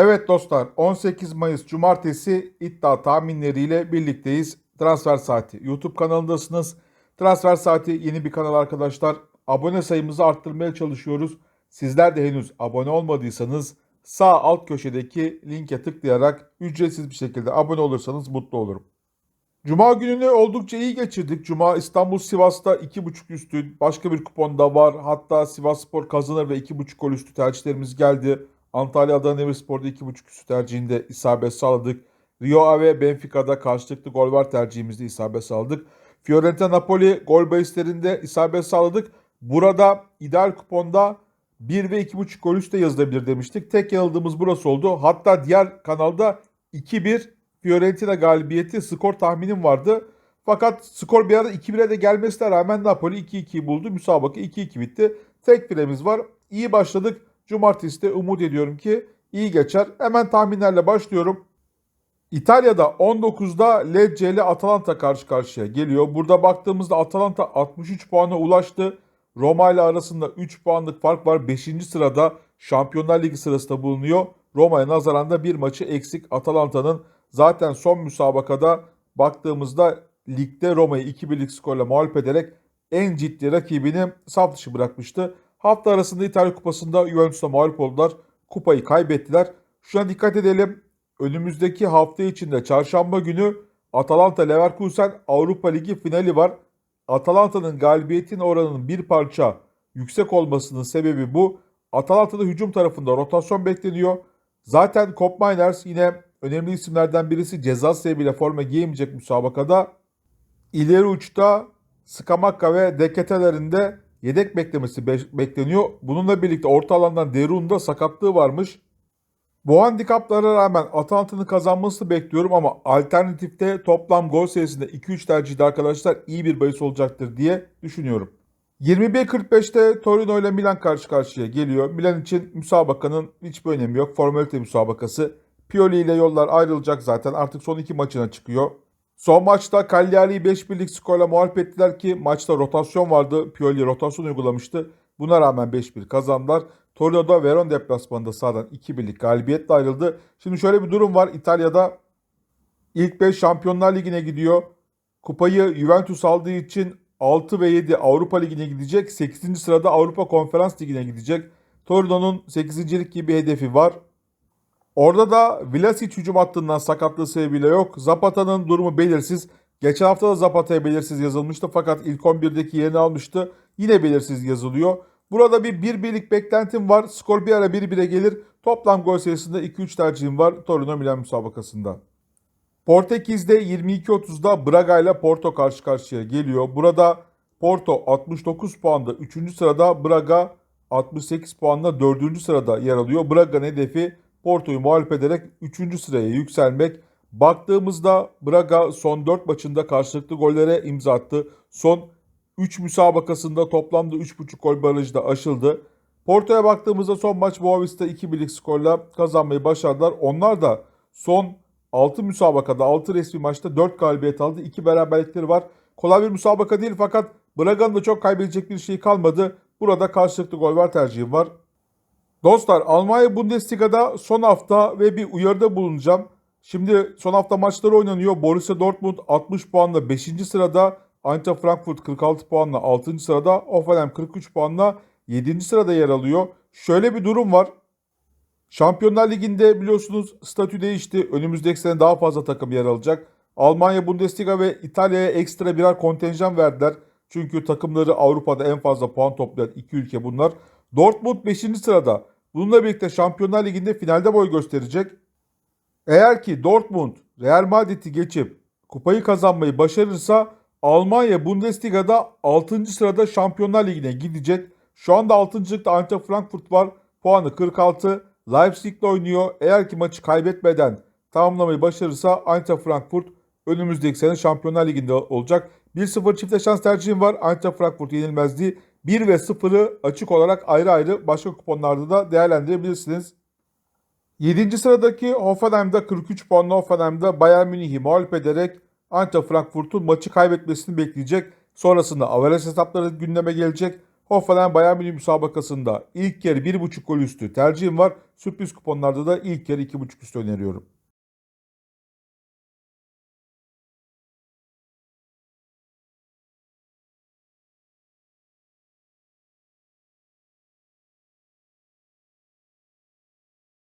Evet dostlar 18 Mayıs Cumartesi iddia tahminleriyle birlikteyiz. Transfer Saati YouTube kanalındasınız. Transfer Saati yeni bir kanal arkadaşlar. Abone sayımızı arttırmaya çalışıyoruz. Sizler de henüz abone olmadıysanız sağ alt köşedeki linke tıklayarak ücretsiz bir şekilde abone olursanız mutlu olurum. Cuma gününü oldukça iyi geçirdik. Cuma İstanbul Sivas'ta 2.5 üstü başka bir kupon da var. Hatta Sivas Spor kazanır ve 2.5 gol üstü tercihlerimiz geldi. Antalya Adana Demirspor'da 2.5 üstü tercihinde isabet sağladık. Rio Ave Benfica'da karşılıklı gol var tercihimizde isabet sağladık. Fiorentina Napoli gol bahislerinde isabet sağladık. Burada ideal kuponda 1 ve 2.5 gol üstte yazılabilir demiştik. Tek yanıldığımız burası oldu. Hatta diğer kanalda 2-1 Fiorentina galibiyeti skor tahminim vardı. Fakat skor bir arada 2-1'e de gelmesine rağmen Napoli 2-2 buldu. Müsabaka 2-2 bitti. Tek firemiz var. İyi başladık. Cumartesi de umut ediyorum ki iyi geçer. Hemen tahminlerle başlıyorum. İtalya'da 19'da Lecce ile Atalanta karşı karşıya geliyor. Burada baktığımızda Atalanta 63 puana ulaştı. Roma ile arasında 3 puanlık fark var. 5. sırada Şampiyonlar Ligi sırasında bulunuyor. Roma'ya nazaran da bir maçı eksik Atalanta'nın. Zaten son müsabakada baktığımızda ligde Roma'yı 2-1'lik skorla mağlup ederek en ciddi rakibini saf dışı bırakmıştı. Hafta arasında İtalya Kupası'nda Juventus'a mağlup oldular. Kupayı kaybettiler. Şuna dikkat edelim. Önümüzdeki hafta içinde çarşamba günü Atalanta Leverkusen Avrupa Ligi finali var. Atalanta'nın galibiyetin oranının bir parça yüksek olmasının sebebi bu. Atalanta'da hücum tarafında rotasyon bekleniyor. Zaten Kop Miners yine önemli isimlerden birisi ceza sebebiyle forma giyemeyecek müsabakada. İleri uçta Skamakka ve Deketeler'in de yedek beklemesi be- bekleniyor. Bununla birlikte orta alandan Derun'da sakatlığı varmış. Bu handikaplara rağmen Atalanta'nın kazanmasını bekliyorum ama alternatifte toplam gol sayısında 2-3 tercihde arkadaşlar iyi bir bahis olacaktır diye düşünüyorum. 21.45'te Torino ile Milan karşı karşıya geliyor. Milan için müsabakanın hiçbir önemi yok. Formalite müsabakası. Pioli ile yollar ayrılacak zaten. Artık son iki maçına çıkıyor. Son maçta Cagliari'yi 5-1'lik skorla mağlup ettiler ki maçta rotasyon vardı. Pioli rotasyon uygulamıştı. Buna rağmen 5-1 kazandılar. Torino'da Veron deplasmanında sahadan 2-1'lik galibiyetle ayrıldı. Şimdi şöyle bir durum var. İtalya'da ilk 5 Şampiyonlar Ligi'ne gidiyor. Kupayı Juventus aldığı için 6 ve 7 Avrupa Ligi'ne gidecek. 8. sırada Avrupa Konferans Ligi'ne gidecek. Torino'nun 8. gibi bir hedefi var. Orada da Vlasic hücum hattından sakatlığı sebebiyle yok. Zapata'nın durumu belirsiz. Geçen hafta da Zapata'ya belirsiz yazılmıştı fakat ilk 11'deki yerini almıştı. Yine belirsiz yazılıyor. Burada bir 1-1'lik beklentim var. Skor bir ara 1-1'e gelir. Toplam gol sayısında 2-3 tercihim var Torino Milan müsabakasında. Portekiz'de 22.30'da Braga ile Porto karşı karşıya geliyor. Burada Porto 69 puanda 3. sırada Braga 68 puanla 4. sırada yer alıyor. Braga'nın hedefi Porto'yu mağlup ederek 3. sıraya yükselmek. Baktığımızda Braga son 4 maçında karşılıklı gollere imza attı. Son 3 müsabakasında toplamda 3.5 gol barajı da aşıldı. Porto'ya baktığımızda son maç Boavista 2-1'lik skorla kazanmayı başardılar. Onlar da son 6 müsabakada 6 resmi maçta 4 galibiyet aldı. 2 beraberlikleri var. Kolay bir müsabaka değil fakat Braga'nın da çok kaybedecek bir şey kalmadı. Burada karşılıklı gol var tercihim var. Dostlar Almanya Bundesliga'da son hafta ve bir uyarıda bulunacağım. Şimdi son hafta maçları oynanıyor. Borussia Dortmund 60 puanla 5. sırada. Eintracht Frankfurt 46 puanla 6. sırada. Hoffenheim 43 puanla 7. sırada yer alıyor. Şöyle bir durum var. Şampiyonlar Ligi'nde biliyorsunuz statü değişti. Önümüzdeki sene daha fazla takım yer alacak. Almanya Bundesliga ve İtalya'ya ekstra birer kontenjan verdiler. Çünkü takımları Avrupa'da en fazla puan toplayan iki ülke bunlar. Dortmund 5. sırada. Bununla birlikte Şampiyonlar Ligi'nde finalde boy gösterecek. Eğer ki Dortmund Real Madrid'i geçip kupayı kazanmayı başarırsa Almanya Bundesliga'da 6. sırada Şampiyonlar Ligi'ne gidecek. Şu anda 6.lıkta Eintracht Frankfurt var. Puanı 46. Leipzig'le oynuyor. Eğer ki maçı kaybetmeden tamamlamayı başarırsa Eintracht Frankfurt önümüzdeki sene Şampiyonlar Ligi'nde olacak. 1-0 çifte şans tercihim var. Eintracht Frankfurt yenilmezliği. 1 ve 0'ı açık olarak ayrı ayrı başka kuponlarda da değerlendirebilirsiniz. 7. sıradaki Hoffenheim'da 43 puanlı Hoffenheim'da Bayern Münih'i mağlup ederek Eintracht Frankfurt'un maçı kaybetmesini bekleyecek. Sonrasında averaj hesapları gündeme gelecek. Hoffenheim Bayern Münih müsabakasında ilk yarı 1.5 gol üstü tercihim var. Sürpriz kuponlarda da ilk yarı 2.5 üstü öneriyorum.